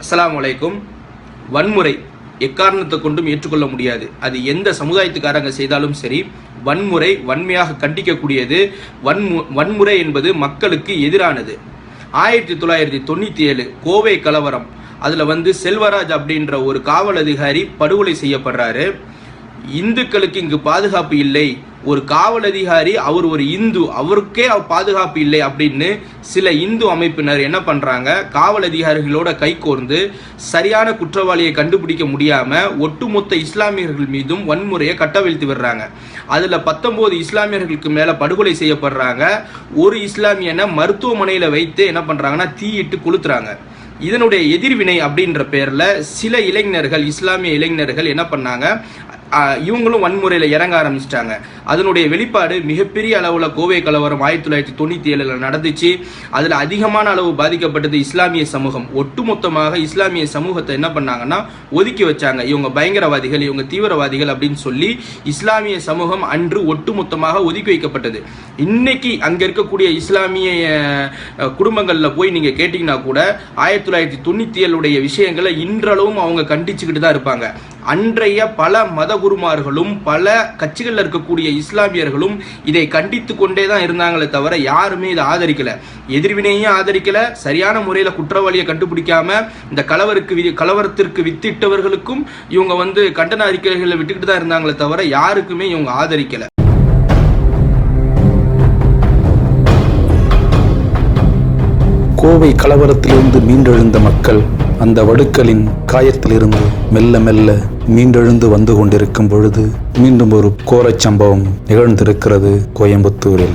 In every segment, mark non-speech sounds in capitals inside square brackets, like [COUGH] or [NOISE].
அஸ்லாம் அலைக்கும். வன்முறை எக்காரணத்தை கொண்டும் ஏற்றுக்கொள்ள முடியாது. அது எந்த சமுதாயத்துக்காரங்க செய்தாலும் சரி வன்முறை வன்மையாக கண்டிக்கக்கூடியது. வன்மு வன்முறை என்பது மக்களுக்கு எதிரானது. ஆயிரத்தி தொள்ளாயிரத்தி தொண்ணூற்றி ஏழு கோவை கலவரம். அதில் வந்து செல்வராஜ் அப்படின்ற ஒரு காவல் அதிகாரி படுகொலை செய்யப்படுறாரு. இந்துக்களுக்கு இங்கு பாதுகாப்பு இல்லை. ஒரு காவல் அதிகாரி அவர் ஒரு இந்து அவருக்கே பாதுகாப்பு இல்லை அப்படின்னு சில இந்து அமைப்பினர் என்ன பண்றாங்க? காவல் அதிகாரிகளோட கைகோர்ந்து சரியான குற்றவாளியை கண்டுபிடிக்க முடியாம ஒட்டுமொத்த இஸ்லாமியர்கள் மீதும் வன்முறையை கட்டவிழ்த்து விடுறாங்க. அதுல பத்தொன்பது இஸ்லாமியர்களுக்கு மேல படுகொலை செய்யப்படுறாங்க. ஒரு இஸ்லாமியனை மருத்துவமனையில வைத்து என்ன பண்றாங்கன்னா தீயிட்டு கொளுத்துறாங்க. இதனுடைய எதிர்வினை அப்படின்ற பேர்ல சில இளைஞர்கள் இஸ்லாமிய இளைஞர்கள் என்ன பண்ணாங்க? இவங்களும் வன்முறையில் இறங்க ஆரம்பிச்சிட்டாங்க. அதனுடைய வெளிப்பாடு மிகப்பெரிய அளவில் கோவை கலவரம் ஆயிரத்தி தொள்ளாயிரத்தி தொண்ணூற்றி ஏழில் நடந்துச்சு. அதில் அதிகமான அளவு பாதிக்கப்பட்டது இஸ்லாமிய சமூகம். ஒட்டுமொத்தமாக இஸ்லாமிய சமூகத்தை என்ன பண்ணாங்கன்னா ஒதுக்கி வச்சாங்க. இவங்க பயங்கரவாதிகள் இவங்க தீவிரவாதிகள் அப்படின்னு சொல்லி இஸ்லாமிய சமூகம் அன்று ஒட்டுமொத்தமாக ஒதுக்கி வைக்கப்பட்டது. இன்னைக்கு அங்கே இருக்கக்கூடிய இஸ்லாமிய குடும்பங்களில் போய் நீங்கள் கேட்டிங்கன்னா கூட ஆயிரத்தி தொள்ளாயிரத்தி தொண்ணூற்றி ஏழுடைய விஷயங்களை இன்றளவும் அவங்க கண்டிச்சுக்கிட்டு தான் இருப்பாங்க. அன்றைய பல மத குருமார்களும் பல கட்சிகளில் இருக்கக்கூடிய இஸ்லாமியர்களும் இதை கண்டித்து கொண்டே தான் இருந்தாங்களே தவிர யாருமே இதை ஆதரிக்கல. எதிர்வினையும் ஆதரிக்கல. சரியான முறையில் குற்றவாளியை கண்டுபிடிக்காம இந்த கலவருக்கு வி- கலவரத்திற்கு வித்திட்டவர்களுக்கும் இவங்க வந்து கண்டன அறிக்கைகளை விட்டுக்கிட்டு தான் இருந்தாங்களே தவிர யாருக்குமே இவங்க ஆதரிக்கல. கோவை கலவரத்திலிருந்து மீண்டெழுந்த மக்கள் அந்த வடுக்களின் காயத்திலிருந்து மெல்ல மெல்ல மீண்டெழுந்து வந்து கொண்டிருக்கும் பொழுது மீண்டும் ஒரு கோரச் சம்பவம் நிகழ்ந்திருக்கிறது கோயம்புத்தூரில்.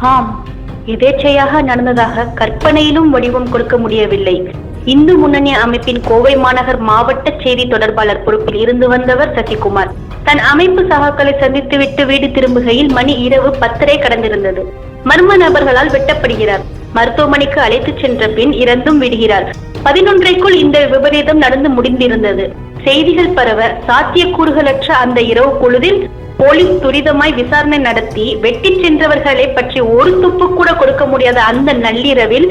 ஆம் எதேச்சையாக நடந்ததாக கற்பனையிலும் வடிவம் கொடுக்க முடியவில்லை. இந்து முன்னணி அமைப்பின் கோவை மாநகர் மாவட்ட செய்தி தொடர்பாளர் பொறுப்பில் இருந்து வந்தவர் சசிகுமார். தன் அமைப்பு சகாக்களை சந்தித்துவிட்டு வீடு திரும்புகையில் மணி இரவு பத்தரை கடந்திருந்தது. மர்ம நபர்களால் வெட்டப்படுகிறார். மருத்துவமனைக்கு அழைத்து சென்ற பின் இறந்தும் விடுகிறார். பதினொன்றைக்குள் இந்த விபரீதம் நடந்து முடிந்திருந்தது. செய்திகள் பரவ சாத்தியக்கூறுகளற்ற அந்த இரவு பொழுதில் போலீஸ் துரிதமாய் விசாரணை நடத்தி வெட்டி சென்றவர்களை பற்றி ஒரு துப்பு கூட கொடுக்க முடியாத அந்த நள்ளிரவில்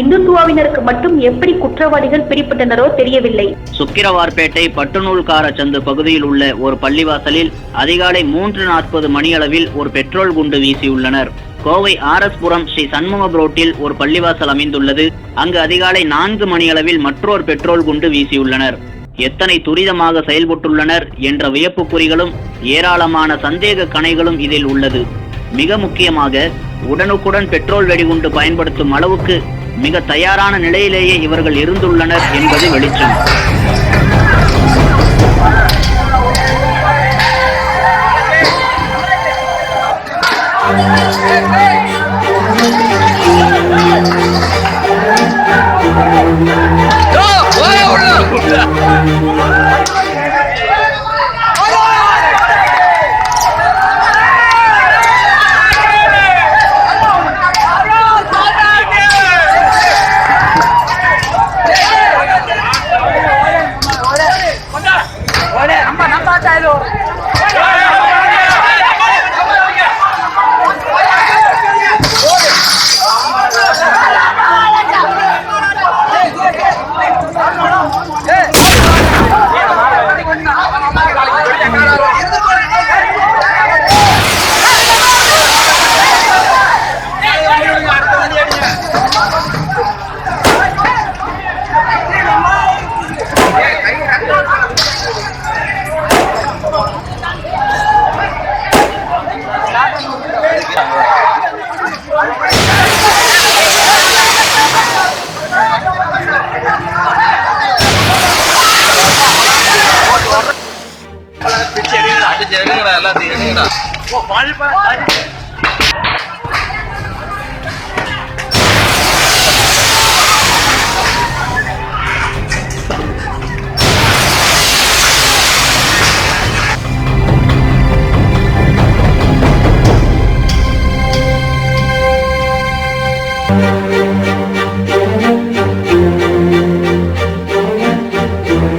இந்துத்துவாவினருக்கு மட்டும் எப்படி குற்றவாளிகள் பிரிப்பட்டனரோ தெரியவில்லை. சுக்கிரவார்பேட்டை பட்டுநூல்கார சந்து பகுதியில் உள்ள ஒரு பள்ளிவாசலில் அதிகாலை மூன்று நாற்பது மணியளவில் ஒரு பெட்ரோல் குண்டு வீசியுள்ளனர். கோவை ஆர்எஸ்புரம் ஸ்ரீ சண்முகம் ரோட்டில் ஒரு பள்ளிவாசல் அமைந்துள்ளது. அங்கு அதிகாலை நான்கு மணியளவில் மற்றொரு பெட்ரோல் குண்டு வீசியுள்ளனர். எத்தனை துரிதமாக செயல்பட்டுள்ளனர் என்ற வியப்புக்குறிகளும் ஏராளமான சந்தேக கணைகளும் இதில் உள்ளது மிக முக்கியமாக உடனுக்குடன் பெட்ரோல் வெடிகுண்டு பயன்படுத்தும் அளவுக்கு மிக தயாரான நிலையிலேயே இவர்கள் இருந்துள்ளனர் என்பது வெளிச்சம் 是 [LAUGHS] 啊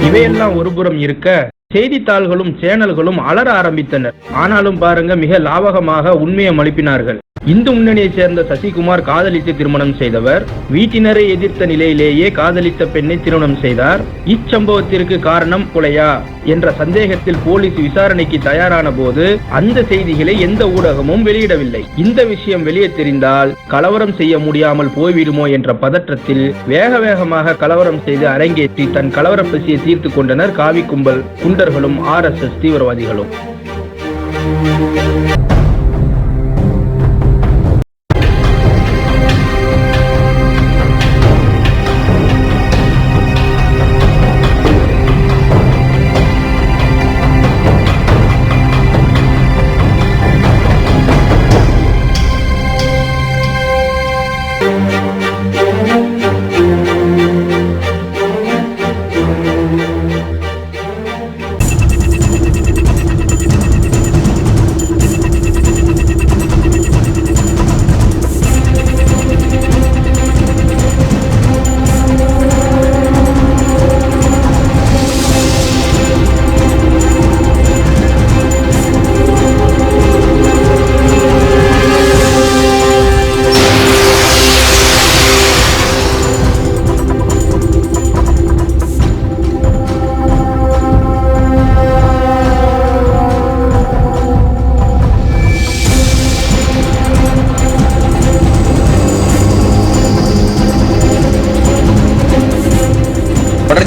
இவையெல்லாம் ஒருபுறம் இருக்க செய்தித்தாள்களும் சேனல்களும் அலற ஆரம்பித்தனர் ஆனாலும் பாருங்க மிக லாவகமாக உண்மையை மழுப்பினார்கள். இந்து முன்னணியைச் சேர்ந்த சசிகுமார் காதலித்து திருமணம் செய்தவர் வீட்டினரை எதிர்த்த நிலையிலேயே காதலித்த பெண்ணை திருமணம் செய்தார். இச்சம்பவத்திற்கு காரணம் கொலையா என்ற சந்தேகத்தில் போலீஸ் விசாரணைக்கு தயாரான போது அந்த செய்திகளை எந்த ஊடகமும் வெளியிடவில்லை. இந்த விஷயம் வெளியே தெரிந்தால் கலவரம் செய்ய முடியாமல் போய்விடுமோ என்ற பதற்றத்தில் வேக வேகமாக கலவரம் செய்து அரங்கேற்றி தன் கலவர பசியை தீர்த்து கொண்டனர் காவி கும்பல் குண்டர்களும் ஆர் தீவிரவாதிகளும்.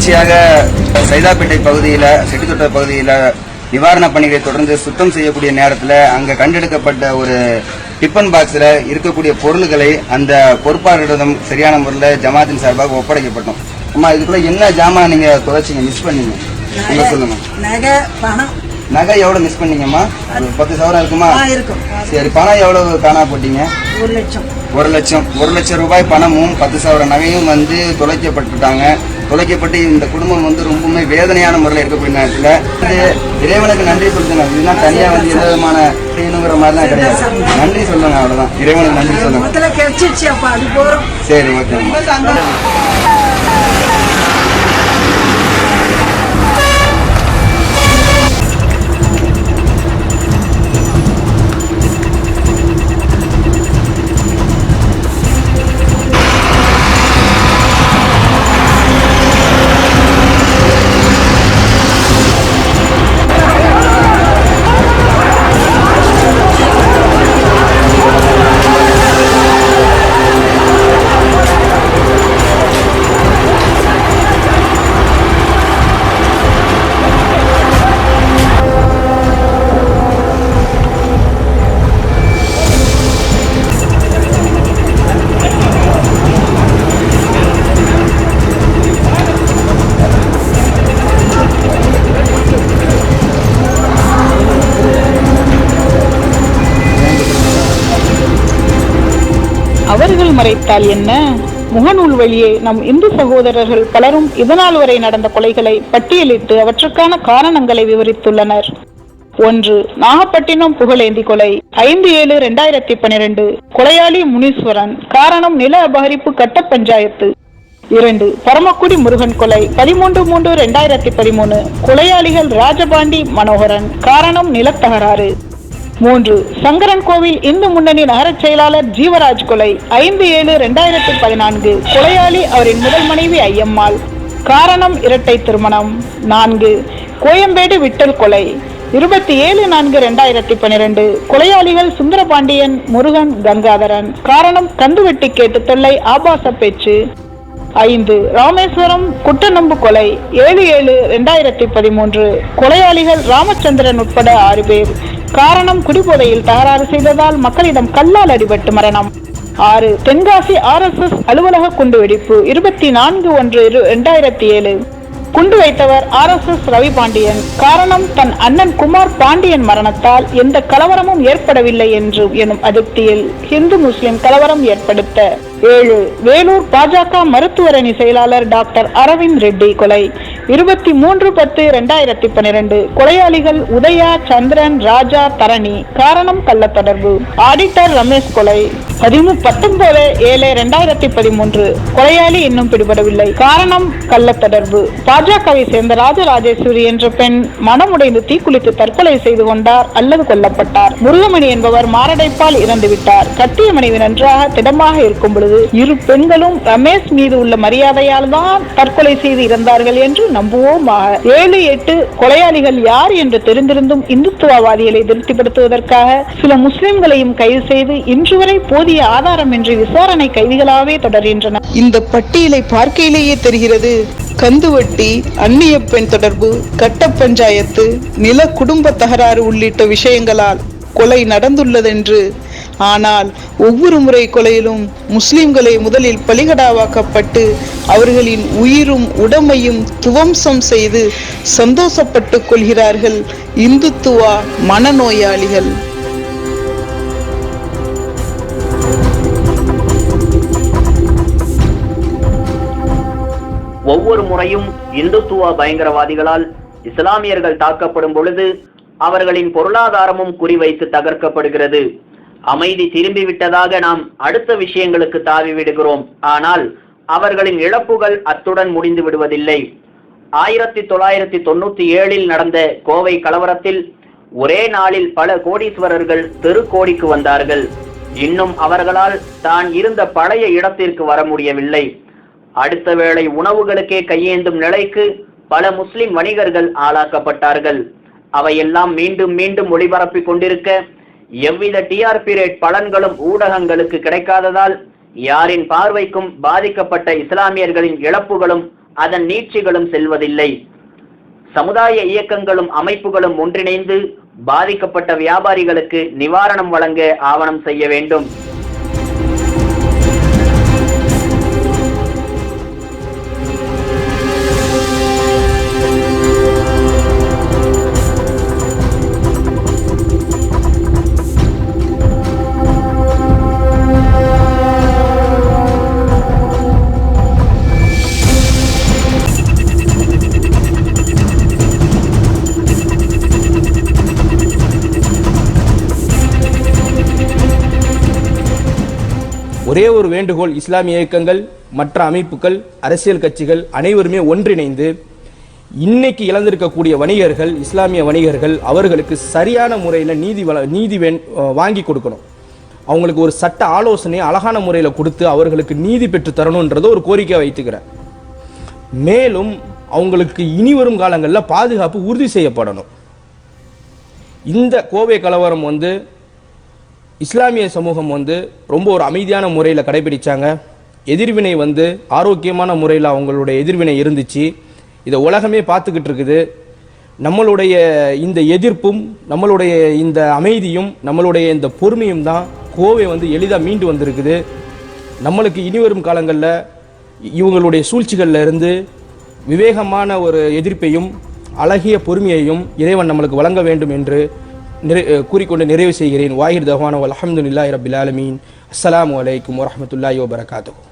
தொடர்ச்சியாக சைதாப்பேட்டை பகுதியில் செட்டித்தொட்ட பகுதியில் நிவாரணப் பணிகளை தொடர்ந்து சுத்தம் செய்யக்கூடிய நேரத்தில் அங்கே கண்டெடுக்கப்பட்ட ஒரு டிஃபன் பாக்ஸில் இருக்கக்கூடிய பொருள்களை அந்த பொறுப்பாளரிடம் சரியான முறையில் ஜமாத்தின் சார்பாக ஒப்படைக்கப்பட்டோம். அம்மா இதுக்குள்ள என்ன ஜாமான் நீங்க தொலைச்சிங்க? மிஸ் பண்ணீங்க. நீங்க சொல்லுங்க. நகை பணம். நகை எவ்வளவு மிஸ் பண்ணீங்கம்மா? பத்து சவரம் இருக்குமா? இருக்கும். சரி பணம் எவ்வளவு காணா போட்டீங்க? ஒரு லட்சம். ஒரு லட்சம். ஒரு லட்சம் ரூபாய் பணமும் பத்து சவர நகையும் வந்து தொலைக்கப்பட்டுட்டாங்க. தொலைக்கப்பட்டு இந்த குடும்பம் வந்து ரொம்பவுமே வேதனையான முறையில் இருக்கக்கூடிய நேரத்தில் இது இறைவனுக்கு நன்றி சொல்லுங்க. இதெல்லாம் தனியாக வந்து எந்த விதமான செய்யணுங்கிற மாதிரிலாம் கிடையாது. நன்றி சொல்லுங்க அவ்வளவுதான். இறைவனுக்கு நன்றி சொல்லுங்க. சரி ஓகே. மறைத்தால் என்ன? முகநூல் வழியே நம் இந்து சகோதரர்கள் பலரும் இதனால் வரை நடந்த கொலைகளை பட்டியலிட்டு அவற்றுக்கான காரணங்களை விவரித்துள்ளனர். ஒன்று நாகப்பட்டினம் புகழேந்தி கொலை. ஐந்து ஏழு இரண்டாயிரத்தி பன்னிரண்டு கொலையாளி முனீஸ்வரன் காரணம் நில அபகரிப்பு கட்ட பஞ்சாயத்து. இரண்டு பரமக்குடி முருகன் கொலை. பதிமூன்று மூன்று இரண்டாயிரத்தி பதிமூணு கொலையாளிகள் ராஜபாண்டி மனோகரன் காரணம் நிலத்தகராறு. மூன்று. சங்கரன் கோவில் இந்து முன்னணி நகரச் செயலாளர் ஜீவராஜ் கொலை. ஐந்து ஏழு ரெண்டாயிரத்தி பதினான்கு. கொலையாளி அவரின் முதல் மனைவி ஐயம்மாள். காரணம் இரட்டை திருமணம். நான்கு. கோயம்பேடு விட்டல் கொலை. இருபத்தி ஏழு நான்கு ரெண்டாயிரத்தி பன்னிரண்டு கொலையாளிகள் சுந்தரபாண்டியன் முருகன் கங்காதரன். காரணம் கந்துவெட்டி கேட்டு தொல்லை ஆபாச பேச்சு. ஐந்து. ராமேஸ்வரம் குட்டநம்பு கொலை. ஏழு ஏழு ரெண்டாயிரத்தி பதிமூன்று. கொலையாளிகள் ராமச்சந்திரன் உட்பட ஆறு பேர். காரணம் குடிபோதையில் தகராறு செய்ததால் மக்களிடம் கல்லால் அடிபட்டு மரணம். ஆறு தென்காசி ஆர்எஸ்எஸ் அலுவலக குண்டுவெடிப்பு இருபத்தி நான்கு ஒன்று இரண்டாயிரத்தி ஏழு. குண்டு வைத்தவர் ஆர்எஸ்எஸ் ரவி பாண்டியன் காரணம் தன் அண்ணன் குமார் பாண்டியன் மரணத்தால் எந்த கலவரமும் ஏற்படவில்லை என்று எனும் அதிருப்தியில் இந்து முஸ்லிம் கலவரம் ஏற்படுத்த. ஏழு வேலூர் பாஜக மருத்துவரணி செயலாளர் டாக்டர் அரவிந்த் ரெட்டி கொலை. இருபத்தி மூன்று பத்து இரண்டாயிரத்தி பன்னிரண்டு. கொலையாளிகள் உதயா சந்திரன் ராஜா தரணி. காரணம் கள்ள தொடர்பு ஆடிட்டர் ரமேஷ் கொலை. பதிமூ பத்தொன்பது ஏழு இரண்டாயிரத்தி பதிமூன்று கொலையாளி இன்னும் பிடிபடவில்லை. காரணம் கள்ள தொடர்பு. பாஜகவை சேர்ந்த ராஜராஜேஸ்வரி என்ற பெண் மனமுடைந்து தீக்குளித்து தற்கொலை செய்து கொண்டார் அல்லது கொல்லப்பட்டார். முருகமணி என்பவர் மாரடைப்பால் இறந்து விட்டார். கட்டிய மனைவி நன்றாக திடமாக இருக்கும் பொழுது இரு பெண்களும் ரமேஷ் மீது உள்ள மரியாதையால் தான் தற்கொலை செய்து இறந்தார்கள் என்று நம்புவோமாக. ஏழு எட்டு கொலையாளிகள் யார் என்று தெரிந்திருந்தும் இந்துத்துவவாதிகளை திருப்திப்படுத்துவதற்காக சில முஸ்லிம்களையும் கைது செய்து இன்று வரை போதிய ஆதாரமின்றி விசாரணை கைதிகளாகவே தொடர்கின்றன. இந்த பட்டியலை பார்க்கையிலேயே தெரிகிறது கந்துவட்டி அந்நிய பெண் தொடர்பு கட்ட பஞ்சாயத்து நில குடும்ப தகராறு உள்ளிட்ட விஷயங்களால் கொலை நடந்துள்ளதென்று. ஆனால் ஒவ்வொரு முறை கொலையிலும் முஸ்லிம்களை முதலில் பலிகடாவாக்கப்பட்டு அவர்களின் உயிரும் உடமையும் துவம்சம் செய்து சந்தோஷப்பட்டுக் கொள்கிறார்கள் இந்துத்துவா மனநோயாளிகள். முறையும் இந்துத்துவ பயங்கரவாதிகளால் இஸ்லாமியர்கள் தாக்கப்படும் பொழுது அவர்களின் பொருளாதாரமும் குறிவைத்து தகர்க்கப்படுகிறது. அமைதி திரும்பிவிட்டதாக நாம் அடுத்த விஷயங்களுக்கு தாவி விடுகிறோம். ஆனால் அவர்களின் இழப்புகள் அத்துடன் முடிந்து விடுவதில்லை. ஆயிரத்தி தொள்ளாயிரத்தி தொண்ணூத்தி ஏழில் நடந்த கோவை கலவரத்தில் ஒரே நாளில் பல கோடீஸ்வரர்கள் தெருக்கோடிக்கு வந்தார்கள். இன்னும் அவர்களால் தான் இருந்த பழைய இடத்திற்கு வர முடியவில்லை. அடுத்த வேளை உணவுகளுக்கே கையேந்தும் நிலைக்கு பல முஸ்லிம் வணிகர்கள் ஆளாக்கப்பட்டார்கள். அவையெல்லாம் மீண்டும் மீண்டும் ஒளிபரப்பிக் கொண்டிருக்க எவ்வித டிஆர்பி ரேட் பலன்களும் ஊடகங்களுக்கு கிடைக்காததால் யாரின் பார்வைக்கும் பாதிக்கப்பட்ட இஸ்லாமியர்களின் இழப்புகளும் அதன் நீட்சிகளும் செல்வதில்லை. சமுதாய இயக்கங்களும் அமைப்புகளும் ஒன்றிணைந்து பாதிக்கப்பட்ட வியாபாரிகளுக்கு நிவாரணம் வழங்க ஆவணம் செய்ய வேண்டும். ஒரே ஒரு வேண்டுகோள் இஸ்லாமிய இயக்கங்கள் மற்ற அமைப்புகள் அரசியல் கட்சிகள் அனைவருமே ஒன்றிணைந்து இன்னைக்கு இழந்திருக்கக்கூடிய வணிகர்கள் இஸ்லாமிய வணிகர்கள் அவர்களுக்கு சரியான முறையில் நீதி வள நீதி வேண் வாங்கி கொடுக்கணும். அவங்களுக்கு ஒரு சட்ட ஆலோசனை அழகான முறையில் கொடுத்து அவர்களுக்கு நீதி பெற்று தரணுன்றதை ஒரு கோரிக்கை வைத்துக்கிறேன். மேலும் அவங்களுக்கு இனி வரும் காலங்களில் பாதுகாப்பு உறுதி செய்யப்படணும். இந்த கோவை கலவரம் வந்து இஸ்லாமிய சமூகம் வந்து ரொம்ப ஒரு அமைதியான முறையில் கடைபிடித்தாங்க எதிர்வினை வந்து ஆரோக்கியமான முறையில் அவங்களுடைய எதிர்வினை இருந்துச்சு. இதை உலகமே பார்த்துக்கிட்டு இருக்குது. நம்மளுடைய இந்த எதிர்ப்பும் நம்மளுடைய இந்த அமைதியும் நம்மளுடைய இந்த பொறுமையும் தான் கோவை வந்து எளிதாக மீண்டு வந்திருக்குது. நம்மளுக்கு இனி வரும் காலங்களில் இவங்களுடைய சூழ்ச்சிகளில் இருந்து விவேகமான ஒரு எதிர்ப்பையும் அழகிய பொறுமையையும் இறைவன் நம்மளுக்கு வழங்க வேண்டும் என்று நிறை கூறிக்கொண்டு நிறைவு செய்கிறேன். வாஹிர் தஹ்வான அலமதுல்லாஹி ரபில் ஆலமீன். அஸ்ஸலாமு அலைக்கும் வரஹ்மத்துல்லாஹி வபரகாத்துஹு.